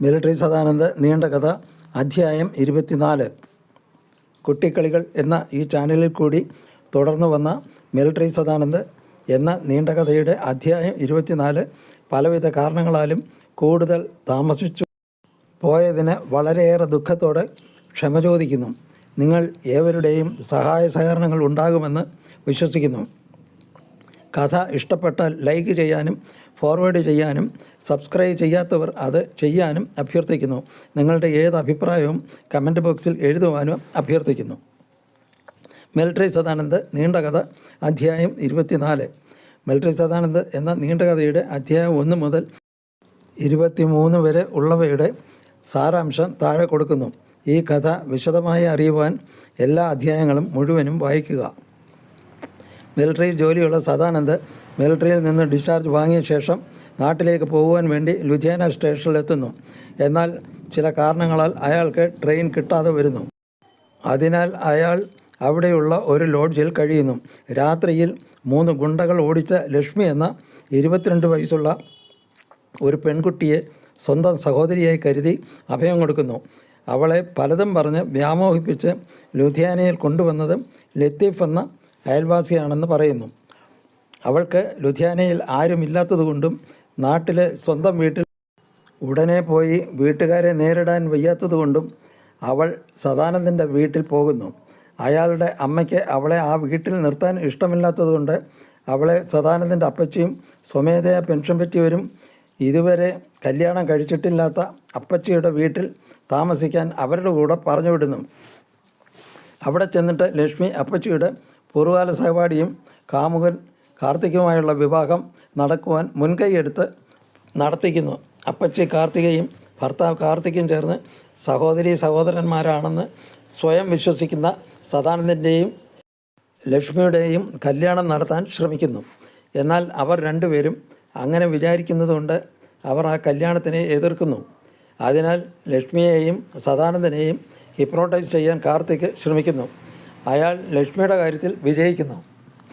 Military Sadanand നീണ്ട കഥ അധ്യായം ഇരുപത്തിനാല്. കുട്ടിക്കളികൾ എന്ന ഈ ചാനലിൽ കൂടി തുടർന്നു വന്ന മിലിട്ടറി സദാനന്ദ് എന്ന നീണ്ട കഥയുടെ അധ്യായം ഇരുപത്തിനാല് പലവിധ കാരണങ്ങളാലും കൂടുതൽ താമസിച്ചു പോയതിന് വളരെയേറെ ദുഃഖത്തോടെ ക്ഷമ ചോദിക്കുന്നു. നിങ്ങൾ ഏവരുടെയും സഹായ സഹകരണങ്ങൾ ഉണ്ടാകുമെന്ന് വിശ്വസിക്കുന്നു. കഥ ഇഷ്ടപ്പെട്ടാൽ ലൈക്ക് ചെയ്യാനും ഫോർവേഡ് ചെയ്യാനും സബ്സ്ക്രൈബ് ചെയ്യാത്തവർ അത് ചെയ്യാനും അഭ്യർത്ഥിക്കുന്നു. നിങ്ങളുടെ ഏത് അഭിപ്രായവും കമന്റ് ബോക്സിൽ എഴുതുവാനും അഭ്യർത്ഥിക്കുന്നു. മിലിറ്ററി സദാനന്ദ് നീണ്ട കഥ അധ്യായം ഇരുപത്തിനാല്. മിലിറ്ററി സദാനന്ദ് എന്ന നീണ്ട കഥയുടെ അധ്യായം ഒന്ന് മുതൽ ഇരുപത്തിമൂന്ന് വരെ ഉള്ളവയുടെ സാരാംശം താഴെ കൊടുക്കുന്നു. ഈ കഥ വിശദമായി അറിയുവാൻ എല്ലാ അധ്യായങ്ങളും മുഴുവനും വായിക്കുക. മിലിറ്ററിയിൽ ജോലിയുള്ള സദാനന്ദ് മിലിറ്ററിയിൽ നിന്ന് ഡിസ്ചാർജ് വാങ്ങിയ ശേഷം നാട്ടിലേക്ക് പോകുവാൻ വേണ്ടി ലുധിയാന സ്റ്റേഷനിലെത്തുന്നു. എന്നാൽ ചില കാരണങ്ങളാൽ അയാൾക്ക് ട്രെയിൻ കിട്ടാതെ വരുന്നു. അതിനാൽ അയാൾ അവിടെയുള്ള ഒരു ലോഡ്ജിൽ കഴിയുന്നു. രാത്രിയിൽ മൂന്ന് ഗുണ്ടകൾ ഓടിച്ച ലക്ഷ്മി എന്ന ഇരുപത്തിരണ്ട് വയസ്സുള്ള ഒരു പെൺകുട്ടിയെ സ്വന്തം സഹോദരിയായി കരുതി അഭയം കൊടുക്കുന്നു. അവളെ പലതും പറഞ്ഞ് വ്യാമോഹിപ്പിച്ച് ലുധിയാനയിൽ കൊണ്ടുവന്നത് ലത്തീഫ് എന്ന അയൽവാസിയാണെന്ന് പറയുന്നു. അവൾക്ക് ലുധിയാനയിൽ ആരുമില്ലാത്തതുകൊണ്ടും നാട്ടിലെ സ്വന്തം വീട്ടിൽ ഉടനെ പോയി വീട്ടുകാരെ നേരിടാൻ വയ്യാത്തതുകൊണ്ടും അവൾ സദാനന്ദന്റെ വീട്ടിൽ പോകുന്നു. അയാളുടെ അമ്മയ്ക്ക് അവളെ ആ വീട്ടിൽ നിർത്താൻ ഇഷ്ടമില്ലാത്തതുകൊണ്ട് അവളെ സദാനന്ദന്റെ അപ്പച്ചിയും സ്വമേധയാ പെൻഷൻ പറ്റിയവരും ഇതുവരെ കല്യാണം കഴിച്ചിട്ടില്ലാത്ത അപ്പച്ചിയുടെ വീട്ടിൽ താമസിക്കാൻ അവരുടെ കൂടെ പറഞ്ഞു വിടുന്നു. അവിടെ ചെന്നിട്ട് ലക്ഷ്മി അപ്പച്ചിയുടെ പൂർവകാല സഹപാഠിയും കാമുകൻ കാർത്തികുമായുള്ള വിവാഹം നടക്കുവാൻ മുൻകൈയെടുത്ത് നടത്തിക്കുന്നു. അപ്പച്ചി കാർത്തികയും ഭർത്താവ് കാർത്തിക്കും ചേർന്ന് സഹോദരി സഹോദരന്മാരാണെന്ന് സ്വയം വിശ്വസിക്കുന്ന സദാനന്ദന്റെയും ലക്ഷ്മിയുടെയും കല്യാണം നടത്താൻ ശ്രമിക്കുന്നു. എന്നാൽ അവർ രണ്ടുപേരും അങ്ങനെ വിചാരിക്കുന്നതുകൊണ്ട് അവർ ആ കല്യാണത്തിനെ എതിർക്കുന്നു. അതിനാൽ ലക്ഷ്മിയെയും സദാനന്ദനെയും ഹിപ്നോട്ടൈസ് ചെയ്യാൻ കാർത്തിക് ശ്രമിക്കുന്നു. അയാൾ ലക്ഷ്മിയുടെ കാര്യത്തിൽ വിജയിക്കുന്നു.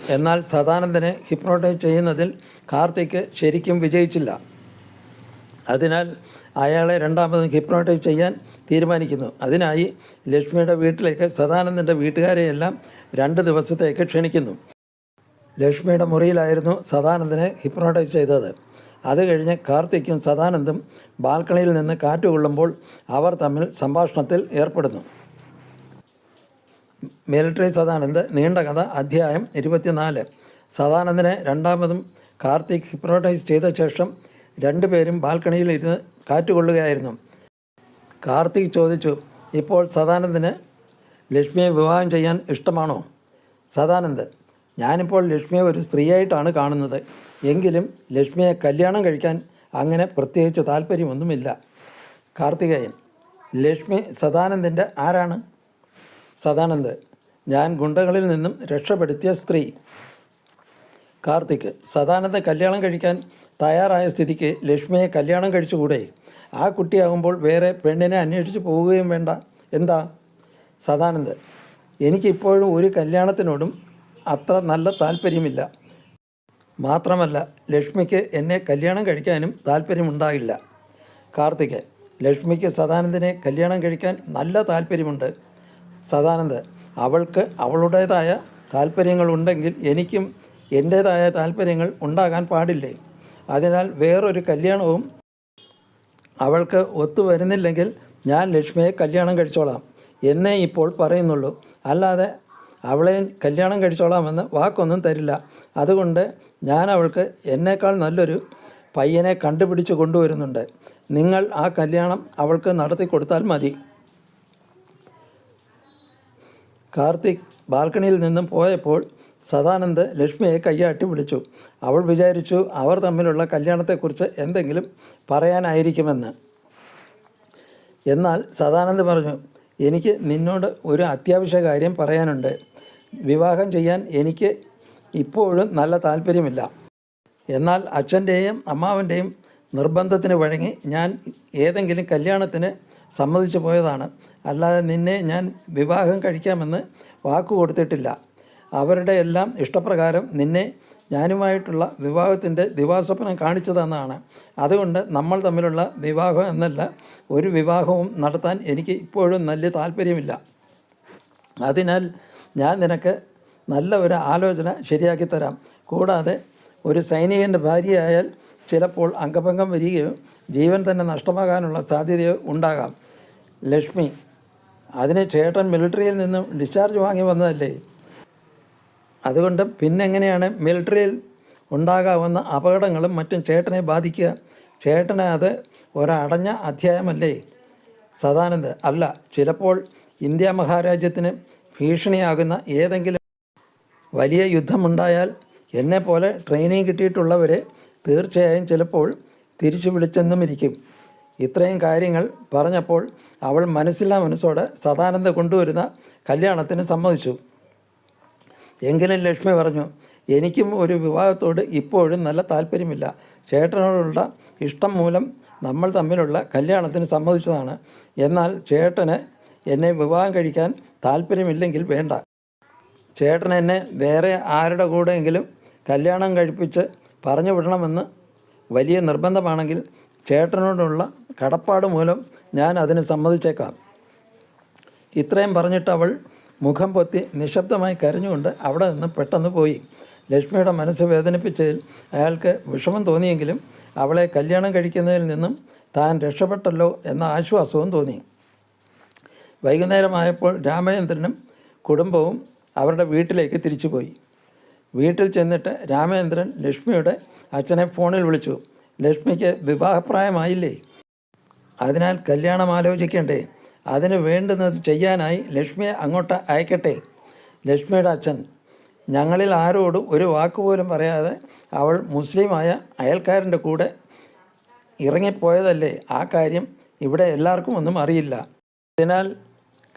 എന്നാൽ സദാനന്ദനെ ഹിപ്നോട്ടൈസ് ചെയ്യുന്നതിൽ കാർത്തിക് ശരിക്കും വിജയിച്ചില്ല. അതിനാൽ അയാളെ രണ്ടാമതും ഹിപ്നോട്ടൈസ് ചെയ്യാൻ തീരുമാനിക്കുന്നു. അതിനായി ലക്ഷ്മിയുടെ വീട്ടിലേക്ക് സദാനന്ദന്റെ വീട്ടുകാരെയെല്ലാം രണ്ട് ദിവസത്തേക്ക് ക്ഷണിക്കുന്നു. ലക്ഷ്മിയുടെ മുറിയിലായിരുന്നു സദാനന്ദനെ ഹിപ്നോട്ടൈസ് ചെയ്തത്. അത് കഴിഞ്ഞ് കാർത്തിക്കും സദാനന്ദും ബാൽക്കണിയിൽ നിന്ന് കാറ്റ് കൊള്ളുമ്പോൾ അവർ തമ്മിൽ സംഭാഷണത്തിൽ ഏർപ്പെടുന്നു. മിലിറ്ററി സദാനന്ദ് നീണ്ട കഥ അധ്യായം ഇരുപത്തിനാല്. സദാനന്ദനെ രണ്ടാമതും കാർത്തിക് ഹിപ്നോട്ടൈസ് ചെയ്ത ശേഷം രണ്ടുപേരും ബാൽക്കണിയിൽ ഇരുന്ന് കാറ്റുകൊള്ളുകയായിരുന്നു. കാർത്തിക് ചോദിച്ചു ഇപ്പോൾ സദാനന്ദന് ലക്ഷ്മിയെ വിവാഹം ചെയ്യാൻ ഇഷ്ടമാണോ? സദാനന്ദ് ഞാനിപ്പോൾ ലക്ഷ്മിയെ ഒരു സ്ത്രീയായിട്ടാണ് കാണുന്നത്. എങ്കിലും ലക്ഷ്മിയെ കല്യാണം കഴിക്കാൻ അങ്ങനെ പ്രത്യേകിച്ച് താല്പര്യമൊന്നുമില്ല. കാർത്തികേയൻ ലക്ഷ്മി സദാനന്ദന്റെ ആരാണ്? സദാനന്ദ് ഞാൻ ഗുണ്ടകളിൽ നിന്നും രക്ഷപ്പെടുത്തിയ സ്ത്രീ. കാർത്തിക് സദാനന്ദ കല്യാണം കഴിക്കാൻ തയ്യാറായ സ്ഥിതിക്ക് ലക്ഷ്മിയെ കല്യാണം കഴിച്ചുകൂടെ? ആ കുട്ടിയാകുമ്പോൾ വേറെ പെണ്ണിനെ അന്വേഷിച്ച് പോവുകയും വേണ്ട. എന്താ? സദാനന്ദ് എനിക്കിപ്പോഴും ഒരു കല്യാണത്തിനോടും അത്ര നല്ല താല്പര്യമില്ല. മാത്രമല്ല ലക്ഷ്മിക്ക് എന്നെ കല്യാണം കഴിക്കാനും താല്പര്യമുണ്ടാകില്ല. കാർത്തിക് ലക്ഷ്മിക്ക് സദാനന്ദനെ കല്യാണം കഴിക്കാൻ നല്ല താല്പര്യമുണ്ട്. സദാനന്ദ് അവൾക്ക് അവളുടേതായ താല്പര്യങ്ങളുണ്ടെങ്കിൽ എനിക്കും എന്റേതായ താല്പര്യങ്ങൾ ഉണ്ടാകാൻ പാടില്ലേ? അതിനാൽ വേറൊരു കല്യാണവും അവൾക്ക് ഒത്തുവരുന്നില്ലെങ്കിൽ ഞാൻ ലക്ഷ്മിയെ കല്യാണം കഴിച്ചോളാം. എന്നേ ഇപ്പോൾ പറയുന്നുള്ളൂ. അല്ലാതെ അവളെ കല്യാണം കഴിച്ചോളാമെന്ന് വാക്കൊന്നും തരില്ല. അതുകൊണ്ട് ഞാൻ അവൾക്ക് എന്നേക്കാൾ നല്ലൊരു പയ്യനെ കണ്ടുപിടിച്ച് കൊണ്ടുവരുന്നുണ്ട്. നിങ്ങൾ ആ കല്യാണം അവൾക്ക് നടത്തി കൊടുത്താൽ മതി. കാർത്തിക് ബാൽക്കണിയിൽ നിന്നും പോയപ്പോൾ സദാനന്ദ് ലക്ഷ്മിയെ കയ്യാട്ടി വിളിച്ചു. അവൾ വിചാരിച്ചു അവർ തമ്മിലുള്ള കല്യാണത്തെക്കുറിച്ച് എന്തെങ്കിലും പറയാനായിരിക്കുമെന്ന്. എന്നാൽ സദാനന്ദ് പറഞ്ഞു എനിക്ക് നിന്നോട് ഒരു അത്യാവശ്യ കാര്യം പറയാനുണ്ട്. വിവാഹം ചെയ്യാൻ എനിക്ക് ഇപ്പോഴും നല്ല താല്പര്യമില്ല. എന്നാൽ അച്ഛന്റെയും അമ്മാവന്റെയും നിർബന്ധത്തിന് വഴങ്ങി ഞാൻ ഏതെങ്കിലും കല്യാണത്തിന് സമ്മതിച്ചു പോയതാണ്. അല്ലാതെ നിന്നെ ഞാൻ വിവാഹം കഴിക്കാമെന്ന് വാക്ക് കൊടുത്തിട്ടില്ല. അവരുടെ എല്ലാം ഇഷ്ടപ്രകാരം നിന്നെ ഞാനുമായിട്ടുള്ള വിവാഹത്തിന്റെ ദിവാസ്വപ്നം കാണിച്ചു തന്നതാണ് അതുകൊണ്ട് നമ്മൾ തമ്മിലുള്ള വിവാഹം എന്നല്ല ഒരു വിവാഹവും നടത്താൻ എനിക്ക് ഇപ്പോഴും നല്ല താല്പര്യമില്ല. അതിനാൽ ഞാൻ നിനക്ക് നല്ല ഒരു ആലോചന ശരിയാക്കി തരാം. കൂടാതെ ഒരു സൈനികന്റെ ഭാര്യയായാൽ ചിലപ്പോൾ അംഗഭംഗം വരികയോ ജീവൻ തന്നെ നഷ്ടമാകാനുള്ള സാധ്യതയോ ഉണ്ടാകാം. ലക്ഷ്മി അതിന് ചേട്ടൻ മിലിറ്ററിയിൽ നിന്നും ഡിസ്ചാർജ് വാങ്ങി വന്നതല്ലേ? അതുകൊണ്ട് പിന്നെങ്ങനെയാണ് മിലിറ്ററിയിൽ ഉണ്ടാകാവുന്ന അപകടങ്ങളും മറ്റും ചേട്ടനെ ബാധിക്കുക? ചേട്ടനെ അത് ഒരടഞ്ഞ അധ്യായമല്ലേ? സദാനന്ദ് അല്ല ചിലപ്പോൾ ഇന്ത്യ മഹാരാജ്യത്തിന് ഭീഷണിയാകുന്ന ഏതെങ്കിലും വലിയ യുദ്ധമുണ്ടായാൽ എന്നെപ്പോലെ ട്രെയിനിങ് കിട്ടിയിട്ടുള്ളവരെ തീർച്ചയായും ചിലപ്പോൾ തിരിച്ചു വിളിച്ചെന്നും ഇരിക്കും ഇത്രയും കാര്യങ്ങൾ പറഞ്ഞപ്പോൾ അവൾ മനസ്സില്ലാ മനസ്സോടെ സദാനന്ദ കൊണ്ടുവരുന്ന കല്യാണത്തിന് സമ്മതിച്ചു. എങ്കിലും ലക്ഷ്മി പറഞ്ഞു എനിക്കും ഒരു വിവാഹത്തോട് ഇപ്പോഴും നല്ല താല്പര്യമില്ല. ചേട്ടനോടുള്ള ഇഷ്ടം മൂലം നമ്മൾ തമ്മിലുള്ള കല്യാണത്തിന് സമ്മതിച്ചതാണ്. എന്നാൽ ചേട്ടന് എന്നെ വിവാഹം കഴിക്കാൻ താല്പര്യമില്ലെങ്കിൽ വേണ്ട. ചേട്ടൻ എന്നെ വേറെ ആരുടെ കൂടെയെങ്കിലും കല്യാണം കഴിപ്പിച്ച് പറഞ്ഞു വിടണമെന്ന് വലിയ നിർബന്ധമാണെങ്കിൽ ചേട്ടനോടുള്ള കടപ്പാട് മൂലം ഞാൻ അതിന് സമ്മതിച്ചേക്കാം. ഇത്രയും പറഞ്ഞിട്ട് അവൾ മുഖം പൊത്തി നിശബ്ദമായി കരഞ്ഞുകൊണ്ട് അവിടെ നിന്ന് പെട്ടെന്ന് പോയി. ലക്ഷ്മിയുടെ മനസ്സ് വേദനിപ്പിച്ചതിൽ അയാൾക്ക് വിഷമം തോന്നിയെങ്കിലും അവളെ കല്യാണം കഴിക്കുന്നതിൽ നിന്നും താൻ രക്ഷപ്പെട്ടല്ലോ എന്ന ആശ്വാസവും തോന്നി. വൈകുന്നേരമായപ്പോൾ രാമചന്ദ്രനും കുടുംബവും അവരുടെ വീട്ടിലേക്ക് തിരിച്ചുപോയി. വീട്ടിൽ ചെന്നിട്ട് രാമചന്ദ്രൻ ലക്ഷ്മിയുടെ അച്ഛനെ ഫോണിൽ വിളിച്ചു. ലക്ഷ്മിക്ക് വിവാഹപ്രായമായില്ലേ? അതിനാൽ കല്യാണം ആലോചിക്കണ്ടേ. അതിന് വേണ്ടുന്നത് ചെയ്യാനായി ലക്ഷ്മിയെ അങ്ങോട്ട് അയക്കട്ടെ. ലക്ഷ്മിയുടെ അച്ഛൻ ഞങ്ങളിൽ ആരോടും ഒരു വാക്കുപോലും പറയാതെ അവൾ മുസ്ലിമായ അയൽക്കാരന്റെ കൂടെ ഇറങ്ങിപ്പോയതല്ലേ? ആ കാര്യം ഇവിടെ എല്ലാവർക്കും ഒന്നും അറിയില്ല. അതിനാൽ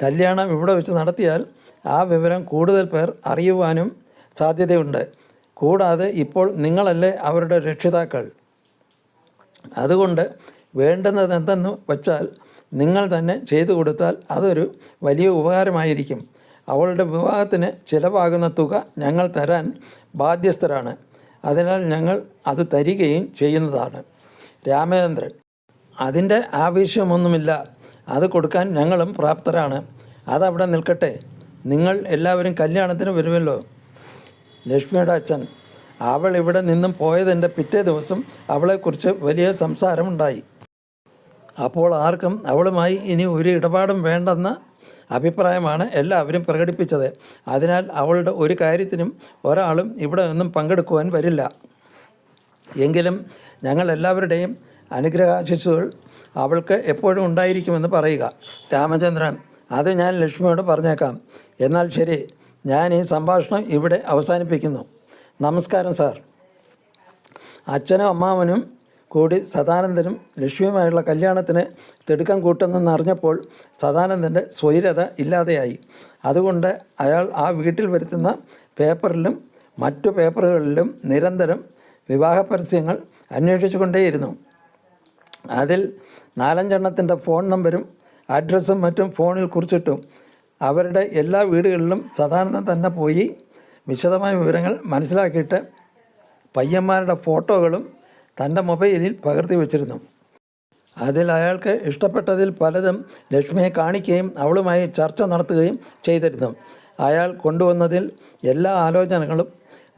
കല്യാണം ഇവിടെ വെച്ച് നടത്തിയാൽ ആ വിവരം കൂടുതൽ പേർ അറിയുവാനും സാധ്യതയുണ്ട്. കൂടാതെ ഇപ്പോൾ നിങ്ങളല്ലേ അവരുടെ രക്ഷിതാക്കൾ. അതുകൊണ്ട് വേണ്ടുന്നത് എന്തെന്ന് വച്ചാൽ നിങ്ങൾ തന്നെ ചെയ്തു കൊടുത്താൽ അതൊരു വലിയ ഉപകാരമായിരിക്കും. അവളുടെ വിവാഹത്തിന് ചിലവാകുന്ന തുക ഞങ്ങൾ തരാൻ ബാധ്യസ്ഥരാണ്. അതിനാൽ ഞങ്ങൾ അത് തരികയും ചെയ്യുന്നതാണ്. രാമചന്ദ്രൻ അതിന്റെ ആവശ്യമൊന്നുമില്ല. അത് കൊടുക്കാൻ ഞങ്ങളും പ്രാപ്തരാണ്. അതവിടെ നിൽക്കട്ടെ. നിങ്ങൾ എല്ലാവരും കല്യാണത്തിന് വരുമല്ലോ. ലക്ഷ്മിയുടെ അച്ഛൻ അവൾ ഇവിടെ നിന്നും പോയതിന്റെ പിറ്റേ ദിവസം അവളെക്കുറിച്ച് വലിയ സംസാരമുണ്ടായി. അപ്പോൾ ആർക്കും അവളുമായി ഇനി ഒരു ഇടപാടും വേണ്ടെന്ന അഭിപ്രായമാണ് എല്ലാവരും പ്രകടിപ്പിച്ചത്. അതിനാൽ അവളുടെ ഒരു കാര്യത്തിനും ഒരാളും ഇവിടെ നിന്നും പങ്കെടുക്കുവാൻ വരില്ല. എങ്കിലും ഞങ്ങൾ എല്ലാവരുടെയും അനുഗ്രഹാശിസുകൾ അവൾക്ക് എപ്പോഴും ഉണ്ടായിരിക്കുമെന്ന് പറയുക. രാമചന്ദ്രൻ അത് ഞാൻ ലക്ഷ്മിയോട് പറഞ്ഞേക്കാം. എന്നാൽ ശരി ഞാൻ ഈ സംഭാഷണം ഇവിടെ അവസാനിപ്പിക്കുന്നു. നമസ്കാരം സാർ. അച്ഛനും അമ്മാവനും കൂടി സദാനന്ദനും ലക്ഷ്മിയുമായുള്ള കല്യാണത്തിന് തിടുക്കം കൂട്ടുന്നെന്ന് അറിഞ്ഞപ്പോൾ സദാനന്ദന്റെ സ്വൈരത ഇല്ലാതെയായി. അതുകൊണ്ട് അയാൾ ആ വീട്ടിൽ വരുത്തുന്ന പേപ്പറിലും മറ്റു പേപ്പറുകളിലും നിരന്തരം വിവാഹ പരസ്യങ്ങൾ അന്വേഷിച്ചുകൊണ്ടേയിരുന്നു. അതിൽ നാലഞ്ചെണ്ണത്തിന്റെ ഫോൺ നമ്പരും അഡ്രസ്സും മറ്റും ഫോണിൽ കുറിച്ചിട്ടും അവരുടെ എല്ലാ വീടുകളിലും സദാനന്ദൻ തന്നെ പോയി വിശദമായ വിവരങ്ങൾ മനസ്സിലാക്കിയിട്ട് പയ്യന്മാരുടെ ഫോട്ടോകളും തന്റെ മൊബൈലിൽ പകർത്തി വച്ചിരുന്നു. അതിൽ അയാൾക്ക് ഇഷ്ടപ്പെട്ടതിൽ പലതും ലക്ഷ്മിയെ കാണിക്കുകയും അവളുമായി ചർച്ച നടത്തുകയും ചെയ്തിരുന്നു. അയാൾ കൊണ്ടുവന്നതിൽ എല്ലാ ആലോചനകളും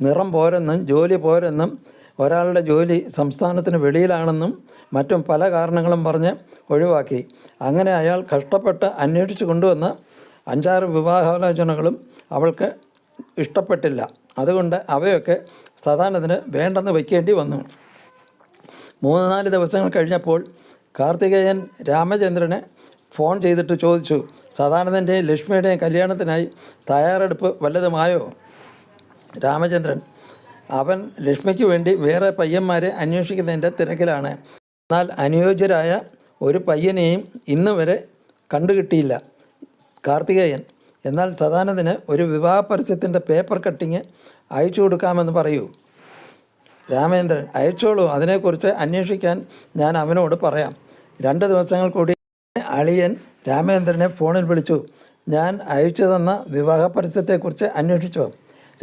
നിറം പോരെന്നും ജോലി പോരെന്നും ഒരാളുടെ ജോലി സംസ്ഥാനത്തിന് വെളിയിലാണെന്നും മറ്റും പല കാരണങ്ങളും പറഞ്ഞ് ഒഴിവാക്കി. അങ്ങനെ അയാൾ കഷ്ടപ്പെട്ട് അന്വേഷിച്ചു കൊണ്ടുവന്ന അഞ്ചാറ് വിവാഹാലോചനകളും അവൾക്ക് ഇഷ്ടപ്പെട്ടില്ല. അതുകൊണ്ട് അവയൊക്കെ സദാനന്ദന് വേണ്ടെന്ന് വയ്ക്കേണ്ടി വന്നു. മൂന്ന് നാല് ദിവസങ്ങൾ കഴിഞ്ഞപ്പോൾ കാർത്തികേയൻ രാമചന്ദ്രനെ ഫോൺ ചെയ്തിട്ട് ചോദിച്ചു സദാനന്ദന്റെയും ലക്ഷ്മിയുടെയും കല്യാണത്തിനായി തയ്യാറെടുപ്പ് വല്ലതുമായോ? രാമചന്ദ്രൻ അവൻ ലക്ഷ്മിക്ക് വേണ്ടി വേറെ പയ്യന്മാരെ അന്വേഷിക്കുന്നതിന്റെ തിരക്കിലാണ്. എന്നാൽ അനുയോജ്യരായ ഒരു പയ്യനെയും ഇന്നുവരെ കണ്ടുകിട്ടിയില്ല. കാർത്തികേയൻ എന്നാൽ സദാനന്ദന് ഒരു വിവാഹ പരസ്യത്തിന്റെ പേപ്പർ കട്ടിങ് അയച്ചു കൊടുക്കാമെന്ന് പറയൂ. രാമേന്ദ്രൻ അയച്ചോളൂ. അതിനെക്കുറിച്ച് അന്വേഷിക്കാൻ ഞാൻ അവനോട് പറയാം. രണ്ട് ദിവസങ്ങൾ കൂടി അളിയൻ രാമേന്ദ്രനെ ഫോണിൽ വിളിച്ചു. ഞാൻ അയച്ചു തന്ന വിവാഹ പരസ്യത്തെക്കുറിച്ച് അന്വേഷിച്ചോ.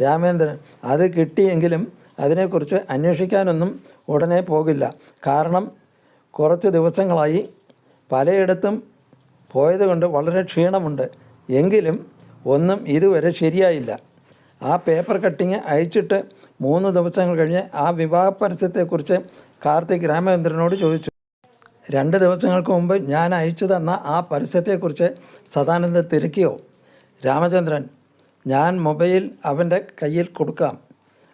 രാമേന്ദ്രൻ അത് കിട്ടിയെങ്കിലും അതിനെക്കുറിച്ച് അന്വേഷിക്കാനൊന്നും ഉടനെ പോകില്ല. കാരണം കുറച്ച് ദിവസങ്ങളായി പലയിടത്തും പോയതുകൊണ്ട് വളരെ ക്ഷീണമുണ്ട്. എങ്കിലും ഒന്നും ഇതുവരെ ശരിയായില്ല. ആ പേപ്പർ കട്ടിങ് അയച്ചിട്ട് മൂന്ന് ദിവസങ്ങൾ കഴിഞ്ഞ് ആ വിവാഹ പരസ്യത്തെക്കുറിച്ച് കാർത്തിക് രാമചന്ദ്രനോട് ചോദിച്ചു. രണ്ട് ദിവസങ്ങൾക്ക് മുമ്പ് ഞാൻ അയച്ചു തന്ന ആ പരസ്യത്തെക്കുറിച്ച് സദാനന്ദ തിരക്കിയോ? രാമചന്ദ്രൻ ഞാൻ മൊബൈൽ അവന്റെ കയ്യിൽ കൊടുക്കാം.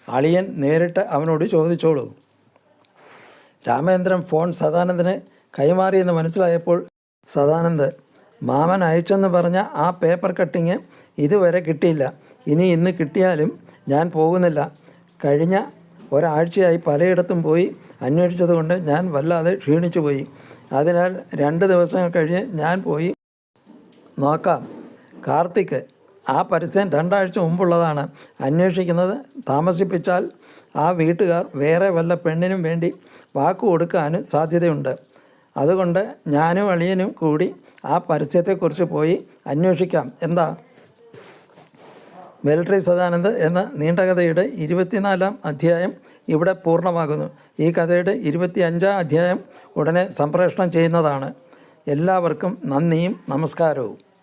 അളിയൻ നേരിട്ട് അവനോട് ചോദിച്ചോളൂ. രാമചന്ദ്രൻ ഫോൺ സദാനന്ദന് കൈമാറിയെന്ന് മനസ്സിലായപ്പോൾ സദാനന്ദ് മാമൻ അയച്ചെന്ന് പറഞ്ഞ ആ പേപ്പർ കട്ടിങ് ഇതുവരെ കിട്ടിയില്ല. ഇനി ഇന്ന് കിട്ടിയാലും ഞാൻ പോകുന്നില്ല. കഴിഞ്ഞ ഒരാഴ്ചയായി പലയിടത്തും പോയി അന്വേഷിച്ചതുകൊണ്ട് ഞാൻ വല്ലാതെ ക്ഷീണിച്ചു പോയി. അതിനാൽ രണ്ട് ദിവസം കഴിഞ്ഞ് ഞാൻ പോയി നോക്കാം. കാർത്തിക് ആ പരസ്യം രണ്ടാഴ്ച മുമ്പുള്ളതാണ്. അന്വേഷിക്കുന്നത് താമസിപ്പിച്ചാൽ ആ വീട്ടുകാർ വേറെ വല്ല പെണ്ണിനും വേണ്ടി വാക്കു കൊടുക്കാനും സാധ്യതയുണ്ട്. അതുകൊണ്ട് ഞാനും അളിയനും കൂടി ആ പരസ്യത്തെക്കുറിച്ച് പോയി അന്വേഷിക്കാം. എന്താ? മിലിറ്ററി സദാനന്ദ് എന്ന നീണ്ട കഥയുടെ ഇരുപത്തിനാലാം അധ്യായം ഇവിടെ പൂർണമാകുന്നു. ഈ കഥയുടെ ഇരുപത്തി അഞ്ചാം അധ്യായം ഉടനെ സംപ്രേഷണം ചെയ്യുന്നതാണ്. എല്ലാവർക്കും നന്ദിയും നമസ്കാരവും.